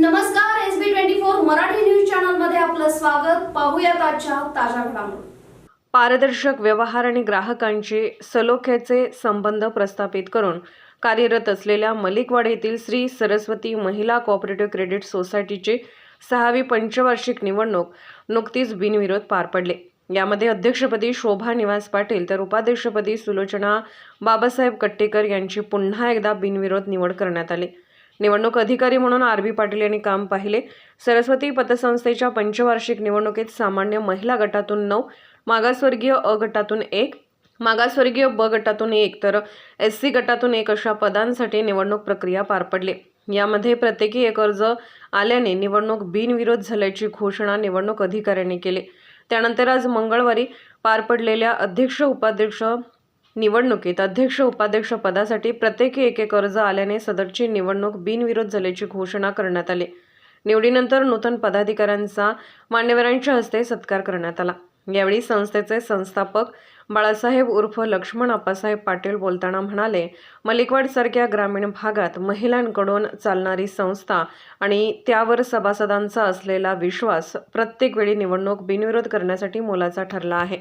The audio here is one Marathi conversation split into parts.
नमस्कार S B twenty four Marathi news चॅनलमध्ये आपलं स्वागत. पाहूयात आजच्या ताज्या घडामोडी. पारदर्शक व्यवहार आणि ग्राहकांचे सलोख्याचे संबंध प्रस्थापित करून कार्यरत असलेल्या मलिकवाड येथील श्री सरस्वती महिला कॉपरेटिव्ह क्रेडिट सोसायटीची सहावी पंचवार्षिक निवडणूक नुकतीच बिनविरोध पार पडले. यामध्ये अध्यक्षपदी शोभा निवास पाटील तर उपाध्यक्षपदी सुलोचना बाबासाहेब कट्टेकर यांची पुन्हा एकदा बिनविरोध निवड करण्यात आली. निवडणूक अधिकारी म्हणून आर बी पाटील यांनी काम पाहिले. सरस्वती पतसंस्थेच्या पंचवार्षिक निवडणुकीत सामान्य महिला गटातून नऊ मागासवर्गीय अ गटातून एक मागासवर्गीय ब गटातून एक तर एस सी गटातून एक अशा पदांसाठी निवडणूक प्रक्रिया पार पडली. यामध्ये प्रत्येकी एक अर्ज आल्याने निवडणूक बिनविरोध झाल्याची घोषणा निवडणूक अधिकाऱ्यांनी केली. त्यानंतर आज मंगळवारी पार पडलेल्या अध्यक्ष उपाध्यक्ष निवडणुकीत अध्यक्ष उपाध्यक्ष पदासाठी प्रत्येकी एक एक अर्ज आल्याने सदरची निवडणूक बिनविरोध झाल्याची घोषणा करण्यात आली. निवडीनंतर नूतन पदाधिकाऱ्यांचा मान्यवरांच्या हस्ते सत्कार करण्यात आला. यावेळी संस्थेचे संस्थापक बाळासाहेब उर्फ लक्ष्मण आप्पासाहेब पाटील बोलताना म्हणाले मलिकवाडसारख्या ग्रामीण भागात महिलांकडून चालणारी संस्था आणि त्यावर सभासदांचा असलेला विश्वास प्रत्येक वेळी निवडणूक बिनविरोध करण्यासाठी मोलाचा ठरला आहे.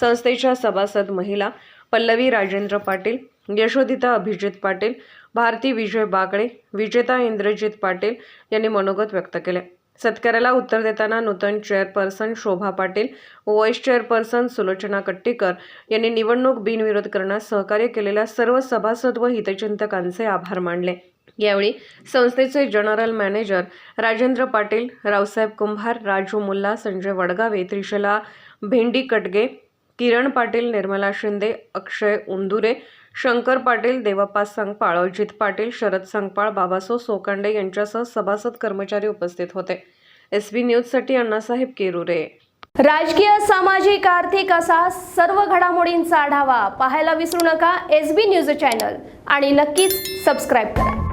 संस्थेच्या सभासद महिला पल्लवी राजेंद्र पाटील यशोदिता अभिजित पाटील भारती विजय बागडे विजेता इंद्रजित पाटील यांनी मनोगत व्यक्त केले. सत्कार्याला उत्तर देताना नूतन chairperson Shobha Patil vice chairperson Sulochana Kattikar यांनी निवडणूक बिनविरोध करण्यास सहकार्य केलेल्या सर्व सभासद व हितचिंतकांचे आभार मानले. यावेळी संस्थेचे जनरल मॅनेजर राजेंद्र पाटील रावसाहेब कुंभार राजू मुल्ला संजय वडगावे त्रिशला भेंडी कटगे किरण पाटील निर्मला शिंदे अक्षय उंदुरे शंकर पाटील देवाप्पा संगपाळ अजित पाटील शरद संगपाळ बाबासो सोकांडे यांच्यासह सभासद कर्मचारी उपस्थित होते. एस बी न्यूजसाठी अण्णासाहेब केरुरे. राजकीय सामाजिक आर्थिक असा सर्व घडामोडींचा आढावा पाहायला विसरू नका एस बी न्यूज चॅनल आणि नक्कीच सबस्क्राईब करा.